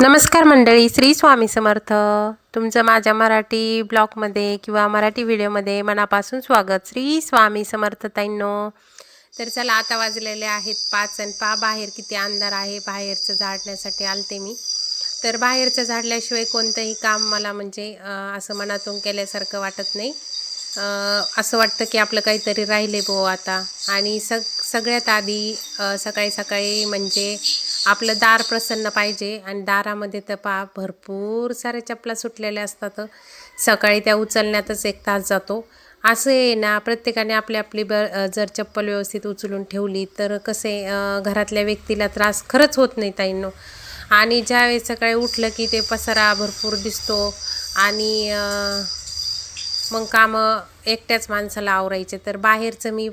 नमस्कार मंडळी श्री स्वामी समर्थ. तुमचं माझ्या मराठी ब्लॉगमध्ये किंवा मराठी व्हिडिओमध्ये मनापासून स्वागत. श्री स्वामी समर्थ ताईंनो. तर चला आता वाजलेले आहेत पाच आणि पा बाहेर किती अंधार आहे बाहेरचं झाडण्यासाठी आलते मी. तर बाहेरचं झाडल्याशिवाय कोणतंही काम मला म्हणजे असं मनातून केल्यासारखं वाटत नाही. असं वाटतं की आपलं काहीतरी राहिले बो आता. आणि सग सगळ्यात आधी सकाळी सकाळी म्हणजे आपलं दार प्रसन्न पाहिजे आणि दारामध्ये तर पा भरपूर साऱ्या चपला सुटलेल्या असतात. सकाळी त्या उचलण्यातच एक तास जातो. असं आहे ना प्रत्येकाने आपली आपली ब जर चप्पल व्यवस्थित उचलून ठेवली तर कसे घरातल्या व्यक्तीला त्रास खरंच होत नाही ताईंनो. आणि ज्यावेळेस सकाळी उठलं की ते पसारा भरपूर दिसतो आणि मग कामं एकट्याच माणसाला आवरायचे. तर बाहेरचं मी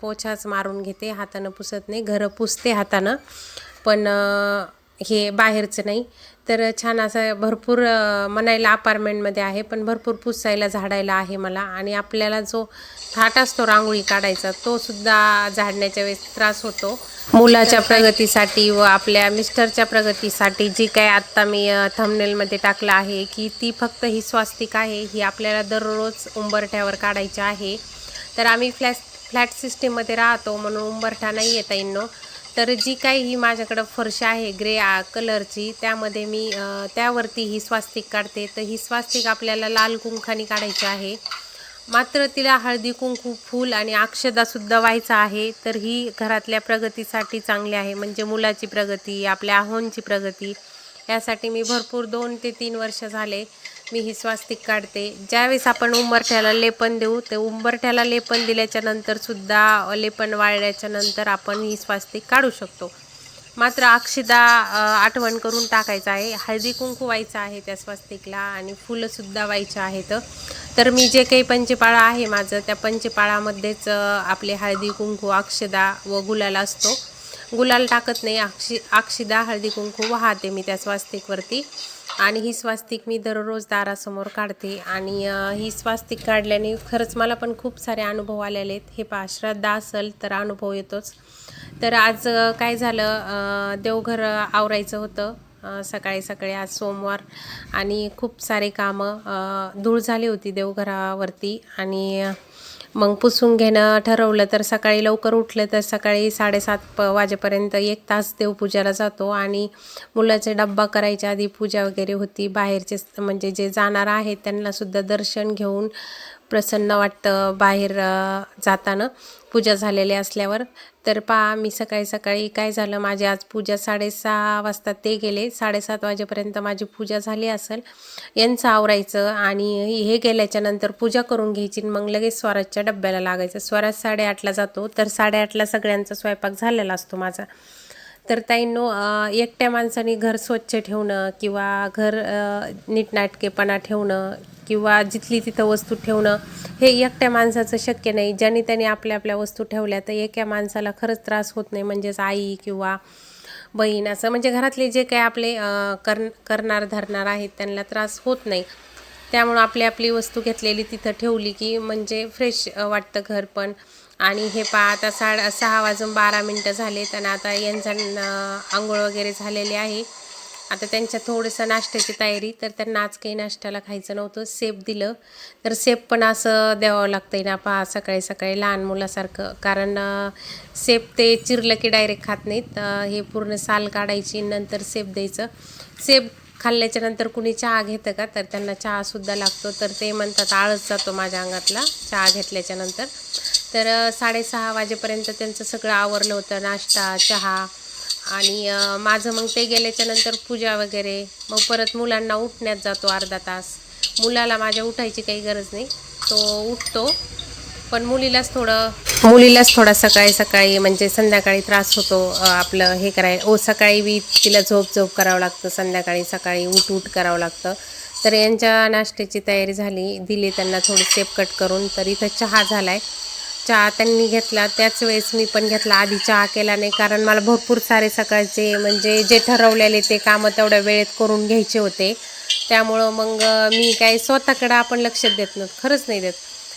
पोछाच मारून घेते हातानं पुसत नाही घरं पुसते हातानं. पण हे बाहेरचं नाही. तर छान असं भरपूर म्हणायला अपार्टमेंटमध्ये आहे पण भरपूर पुसायला झाडायला आहे मला. आणि आपल्याला जो थाट असतो रांगोळी काढायचा तो सुद्धा झाडण्याच्या वेळेस त्रास होतो. मुलाच्या प्रगतीसाठी व आपल्या मिस्टरच्या प्रगतीसाठी जी काय आत्ता मी अ, थंबनेलमध्ये टाकलं आहे की ती फक्त ही स्वास्तिक आहे ही आपल्याला दररोज उंबरठ्यावर काढायची आहे. तर आम्ही फ्लॅट फ्लॅट सिस्टीममध्ये राहतो म्हणून उंबरठा नाही येता येईनो तर जी काही ही माझ्याकडं फरशी आहे ग्रे आ कलरची त्यामध्ये मी त्यावरती ही स्वास्तिक काढते. तर ही स्वास्तिक आपल्याला लाल कुंखानी काढायची आहे. मात्र तिला हळदी कुंकू फूल आणि अक्षदासुद्धा व्हायचं आहे. तर ही घरातल्या प्रगतीसाठी चांगली आहे. म्हणजे मुलाची प्रगती आपल्या आहोंची प्रगती. यासाठी मी भरपूर दोन ते तीन वर्ष झाले. मी ही स्वास्तिक काढते. ज्यावेळेस आपण उंबरठ्याला लेपन देऊ ते उंबरठ्याला लेपन दिल्याच्या सुद्धा लेपन वाळल्याच्या नंतर आपण ही स्वास्तिक काढू शकतो. मात्र अक्षदा आठवण करून टाकायचं आहे. हळदी कुंकू व्हायचं आहे त्या स्वास्तिकला आणि फुलंसुद्धा व्हायचं आहेत. तर मी जे काही पंचपाळा आहे माझं त्या पंचपाळामध्येच आपले हळदी कुंकू अक्षदा व गुलाल असतो. गुलाल टाकत नाही अक्षी अक्षिदा हळदी कुंकू वाहते मी त्या स्वास्तिकवरती. आणि ही स्वास्तिक मी दररोज दारासमोर काढते. आणि ही स्वास्तिक काढल्याने खरंच मला पण खूप सारे अनुभव आलेले आहेत. हे पा श्रद्धा असेल तर अनुभव येतोच. तर आज काय झालं देवघर आवरायचं होतं. सकाळी सकाळी आज सोमवार आणि खूप सारे कामं धूळ झाली होती देवघरावरती. आणि मग पुसून घेणं ठरवलं तर सकाळी लवकर उठलं तर सकाळी साडेसात प वाजेपर्यंत एक तास देवपूजाला जातो आणि मुलाचे डब्बा करायच्या आधी पूजा वगैरे होती. बाहेरचे म्हणजे जे जाणार आहेत त्यांनासुद्धा दर्शन घेऊन प्रसन्न वाटतं बाहेर जाताना. पूजा झालेली असल्यावर तर पहा मी सकाळी सकाळी काय झालं? माझी आज पूजा साडेसहा वाजता ते गेले. साडेसात वाजेपर्यंत माझी पूजा झाली असेल. यांचं आवरायचं आणि हे गेल्याच्यानंतर पूजा करून घ्यायची आणि मग लगेच स्वराजच्या डब्याला लागायचं. स्वराज साडेआठला जातो तर साडेआठला सगळ्यांचा स्वयंपाक झालेला असतो माझा. तर ताईंनो एकट्या माणसाने घर स्वच्छ ठेवणं किंवा घर नीटनाटकेपणा ठेवणं किंवा जिथली तिथं वस्तू ठेवणं हे एकट्या माणसाचं शक्य नाही. ज्याने त्यांनी आपल्या आपल्या वस्तू ठेवल्या तर एका माणसाला खरंच त्रास होत नाही. म्हणजेच आई किंवा बहीण असं. म्हणजे घरातले जे काही आपले कर करणार धरणार आहेत त्यांना त्रास होत नाही. त्यामुळं आपली आपली वस्तू घेतलेली तिथं ठेवली की म्हणजे फ्रेश वाटतं घर पण. आणि हे पहा आता साडे सहा वाजून बारा मिनटं झालेत आणि आता यांचा आंघोळ वगैरे झालेली आहे. आता त्यांच्या थोडंसं नाश्त्याची तयारी तर त्यांना आज काही नाश्त्याला खायचं नव्हतं सेप दिलं. तर सेप पण असं द्यावं लागतंय ना पहा सकाळी सकाळी लहान मुलासारखं. कारण सेप ते चिरलं की डायरेक्ट खात नाहीत. हे पूर्ण साल काढायची नंतर सेप द्यायचं. सेप खाल्ल्याच्या नंतर कुणी चहा घेतं का? तर त्यांना चहासुद्धा लागतो. तर ते म्हणतात आळस जातो माझ्या अंगातला चहा घेतल्याच्या नंतर. तर साडेसहा वाजेपर्यंत त्यांचं सगळं आवरलं होतं नाश्ता चहा आणि माझं मग ते गेल्याच्यानंतर पूजा वगैरे. मग परत मुलांना उठण्यात जातो अर्धा तास. मुलाला माझ्या उठायची काही गरज नाही. तो उठतो. पण मुलीलाच थोडं मुलीलाच थोडा सकाळी सकाळी म्हणजे संध्याकाळी त्रास होतो आपलं हे कराय ओ सकाळी बी तिला झोप झोप करावं लागतं संध्याकाळी सकाळी उठ उठ करावं लागतं. तर यांच्या नाश्त्याची तयारी झाली दिली त्यांना थोडी सेप कट करून. तर इथं चहा झाला आहे चहा त्यांनी घेतला. त्याच वेळेस मी पण घेतला. आधी चहा केला नाही कारण मला भरपूर सारे सकाळचे म्हणजे जे ठरवलेले ते कामं तेवढ्या वेळेत करून घ्यायचे होते. त्यामुळं मग मी काही स्वतःकडं आपण लक्ष देत नाही खरंच नाही देत.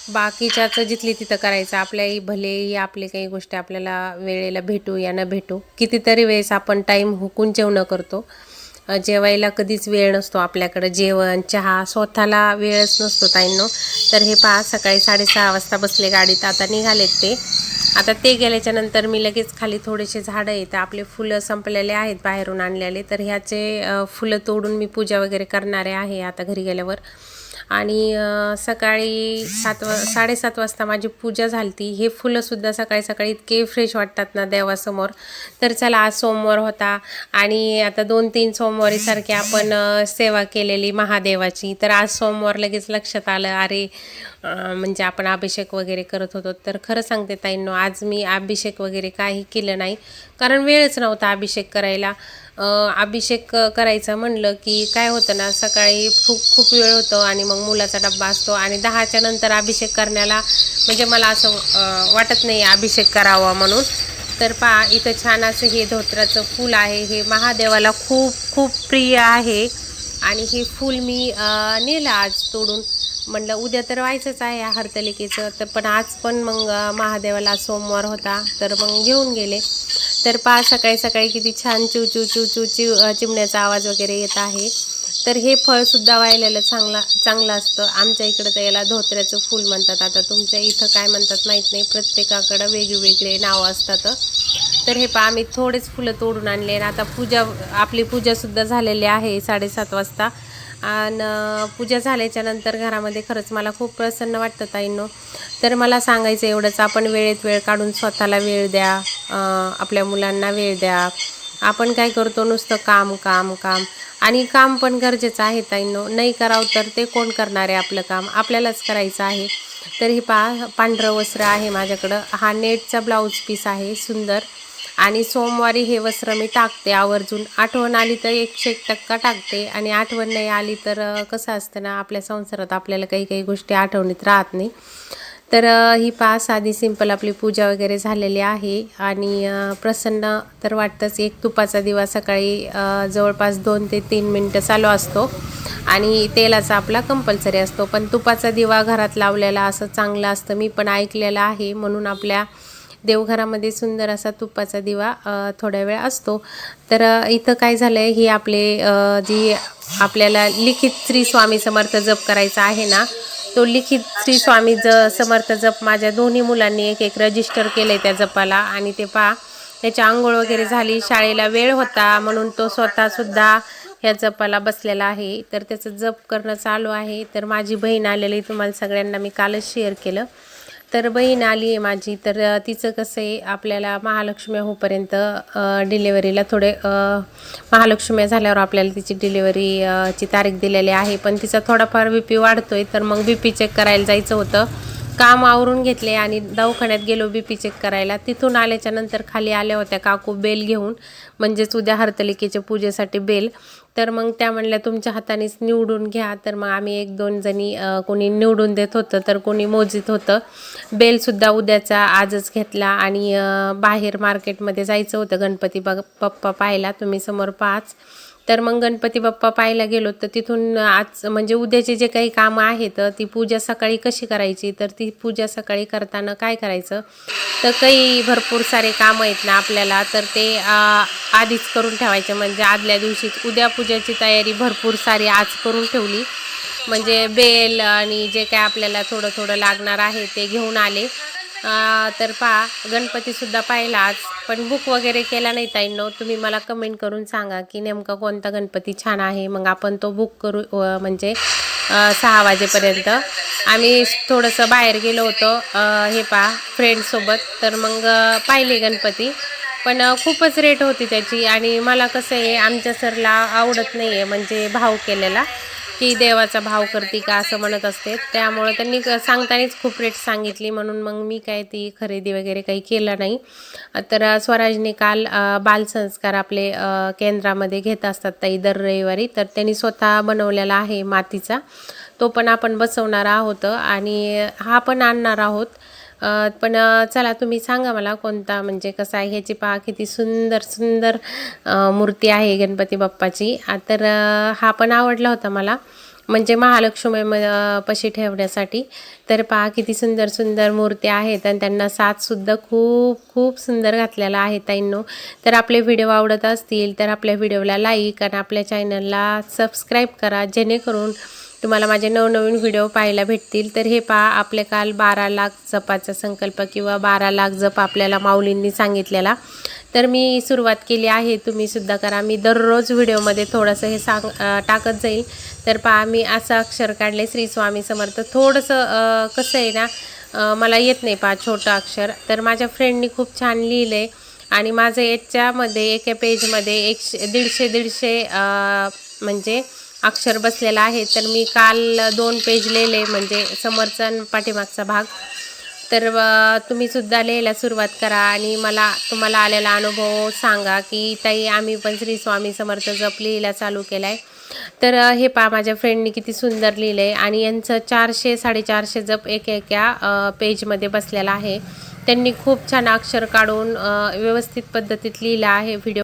बाकीच्याचं जिथली तिथं करायचं आपल्याही भलेही आपले काही गोष्टी आपल्याला वेळेला भेटू या न भेटू कितीतरी वेळेस आपण टाईम हुकून जेवणं करतो. जेवायला कधीच वेळ नसतो आपल्याकडं. जेवण चहा स्वतःला वेळच नसतो ताईंनो. तर हे पहा सकाळी साडेसहा वाजता बसले गाडीत. आता निघालेत ते. आता ते गेल्याच्यानंतर मी लगेच खाली थोडेसे झाडं आहेत. आपले फुलं संपलेले आहेत बाहेरून आणलेले. तर ह्याचे फुलं तोडून मी पूजा वगैरे करणारे आहे आता घरी गेल्यावर. आणि सकाळी सात वा साडेसात वाजता माझी पूजा झाली होती हे फुलंसुद्धा सकाळी सकाळी इतके फ्रेश वाटतात ना देवासमोर. तर चला आज सोमवार होता आणि आता दोन तीन सोमवारीसारखी आपण सेवा केलेली महादेवाची. तर आज सोमवार लगेच लक्षात आलं अरे म्हणजे आपण अभिषेक वगैरे करत होतो. तर खरं सांगते ताईंनो आज मी अभिषेक वगैरे काही केलं नाही. कारण वेळच नव्हता अभिषेक करायला. अभिषेक करायचं म्हणलं की काय होतं ना सकाळी खूप खूप वेळ होतो आणि मग मुलाचा डब्बा असतो आणि दहाच्या नंतर अभिषेक करण्याला म्हणजे मला असं वाटत नाही अभिषेक करावा म्हणून. तर पहा इथं छान असं हे धोत्राचं फूल आहे. हे महादेवाला खूप खूप प्रिय आहे. आणि हे फूल मी नेलं आज तोडून. म्हणलं उद्या तर व्हायचंच आहे हरतलिकेचं. तर पण आज पण मग महादेवाला सोमवार होता. तर मग घेऊन गेले. तर पहा सकाळी सकाळी किती छान चिव चू चू चू चिव चिमण्याचा आवाज वगैरे येत आहे. तर हे फळसुद्धा वाहिलेलं चांगला चांगलं असतं. आमच्या इकडं तर याला धोत्र्याचं फूल म्हणतात. आता तुमच्या इथं काय म्हणतात माहीत नाही. प्रत्येकाकडं वेगवेगळे नावं असतात. तर हे पहा आम्ही थोडेच फुलं तोडून आणले. आणि आता पूजा आपली पूजासुद्धा झालेली आहे साडेसात वाजता. आणि पूजा झाल्याच्यानंतर घरामध्ये खरंच मला खूप प्रसन्न वाटतं ताईंनो. तर मला सांगायचं एवढंच आपण वेळेत वेळ काढून स्वतःला वेळ द्या आपल्या मुलांना वेळ द्या. आपण काय करतो नुसतं काम काम काम. आणि काम पण गरजेचं आहे ताईंनो. नाही करावं तर ते कोण करणार आहे आपलं काम? आपल्यालाच करायचं आहे. तर हे पा पांढरं वस्त्र आहे माझ्याकडं. हा नेटचा ब्लाऊज पीस आहे सुंदर. आणि सोमवारी हे वस्त्र मी टाकते. आवर्जून आठवण आली तर एकशे एक टक्का टाकते. आणि आठवण नाही आली तर कसं असतं ना आपल्या संसारात आपल्याला काही काही गोष्टी आठवणीत राहत नाही. तर ही पा साधी सिंपल आपली पूजा वगैरे झालेली आहे. आणि प्रसन्न तर वाटतंच एक तुपाचा दिवा सकाळी जवळपास दोन ते तीन मिनटं चालू असतो. आणि तेलाचा आपला कंपल्सरी असतो. पण तुपाचा दिवा घरात लावलेला असं चांगलं असतं. मी पण ऐकलेलं आहे. म्हणून आपल्या देवघरामध्ये सुंदर असा तुपाचा दिवा थोड्या वेळ असतो. तर इथं काय झालं आहे ही आपले जी आपल्याला लिखित श्री स्वामी समर्थ जप करायचा आहे ना तो लिखित श्री स्वामी ज समर्थ जप माझ्या दोन्ही मुलांनी एक एक रजिस्टर केलं आहे त्या जपाला. आणि ते पा त्याची आंघोळ वगैरे झाली शाळेला वेळ होता म्हणून तो स्वतःसुद्धा ह्या जपाला बसलेला आहे. तर त्याचं जप करणं चालू आहे. तर माझी बहीण आलेली तुम्हाला सगळ्यांना मी कालच शेअर केलं. तर बहीण आली आहे माझी. तर तिचं कसं आहे आपल्याला महालक्ष्मी होपर्यंत डिलेवरीला थोडे महालक्ष्मी झाल्यावर आपल्याला तिची डिलेवरी ची तारीख दिलेली आहे. पण तिचा थोडाफार बी पी वाढतोय तर मग बी पी चेक करायला जायचं होतं. काम आवरून घेतले आणि दवाखान्यात गेलो बी पी चेक करायला. तिथून आल्याच्यानंतर खाली आल्या होत्या काकू बेल घेऊन म्हणजेच उद्या हरतलिकेच्या पूजेसाठी बेल. तर मग त्या म्हणल्या तुमच्या हातानेच निवडून घ्या. तर मग आम्ही एक दोन जणी कोणी निवडून देत होतं तर कोणी मोजीत होतं. बेलसुद्धा उद्याचा आजच घेतला आणि बाहेर मार्केटमध्ये जायचं होतं. गणपती बग बाप्पा पाहायला तुम्ही समोर पाच तर मग गणपती बाप्पा पाहायला गेलो तर तिथून आज म्हणजे उद्याचे जे काही कामं आहेत ती पूजा सकाळी कशी करायची? तर ती पूजा सकाळी करताना काय करायचं? तर काही भरपूर सारे कामं आहेत ना आपल्याला तर ते आधीच करून ठेवायचे. म्हणजे आदल्या दिवशीच उद्या पूजाची तयारी भरपूर सारी आज करून ठेवली. म्हणजे बेल आणि जे काय आपल्याला थोडं थोडं लागणार आहे ते घेऊन आले. तर पहा गणपतीसुद्धा पाहिला आज पण बुक वगैरे केला नाही ताईंनो. तुम्ही मला कमेंट करून सांगा की नेमका कोणता गणपती छान आहे. मग आपण तो बुक करू म्हणजे सहा वाजेपर्यंत. आम्ही थोडंसं बाहेर गेलो होतो हे पहा फ्रेंडसोबत तर मग पाहिले गणपती. पण खूपच रेट होती त्याची. आणि मला कसं आहे आमच्या सरला आवडत नाही आहे म्हणजे भाव केलेला. की देवाचा भाव करते का असं म्हणत असते. त्यामुळं त्यांनी सांगतानाच खूप रेट सांगितली. म्हणून मग मी काय ती खरेदी वगैरे काही केलं नाही. तर स्वराजने काल बालसंस्कार आपले केंद्रामध्ये घेत असतात ताई दर रविवारी. तर त्यांनी स्वतः बनवलेला आहे मातीचा. तो पण आपण बसवणार आहोत आणि हा पण आणणार आहोत. पण चला तुम्ही सांगा मला कोणता म्हणजे कसा आहे ह्याची पहा किती सुंदर सुंदर मूर्ती आहे गणपती बाप्पाची. तर हा पण आवडला होता मला म्हणजे महालक्ष्मी म- पशी ठेवण्यासाठी. तर पहा किती सुंदर सुंदर मूर्त्या आहेत आणि त्यांना साथसुद्धा खूप खूप सुंदर घातलेला आहे ताईंनो. तर आपले व्हिडिओ आवडत असतील तर आपल्या व्हिडिओला लाईक आणि आपल्या चॅनलला सबस्क्राईब करा जेणेकरून तुम्हाला माझे नवनवीन व्हिडिओ पाहायला भेटतील. तर हे पहा आपले काल बारा लाख जपाचा संकल्प किंवा बारा लाख जप आपल्याला माऊलींनी सांगितलेला. तर मी सुरुवात केली आहे. तुम्ही सुद्धा करा. मी दररोज व्हिडिओमध्ये थोडंसं हे सांग टाकत जाईल. तर पहा मी असं अक्षर काढले श्री स्वामी समर्थ. थोडंसं कसं आहे ना मला येत नाही पहा छोटं अक्षर. तर माझ्या फ्रेंडनी खूप छान लिहिलं आहे आणि माझं याच्यामध्ये एका पेजमध्ये एकशे दीडशे दीडशे म्हणजे अक्षर बसलेला आहे. तर मी काल दोन पेज लिहिले म्हणजे समोरचा आणि पाठीमागचा भाग. तर तुम्ही सुद्धा लिहायला सुरुवात करा आणि मला तुम्हाला आलेला अनुभव सांगा की ताई आम्ही पण श्री स्वामी समर्थ जप लिहायला चालू केला आहे तर हे पा माझ्या फ्रेंडनी किती सुंदर लिहिलं आहे आणि यांचं चारशे साडेचारशे जप एक एका पेजमध्ये बसलेला आहे. त्यांनी खूप छान अक्षर काढून व्यवस्थित पद्धतीत लिहिलं आहे. व्हिडिओ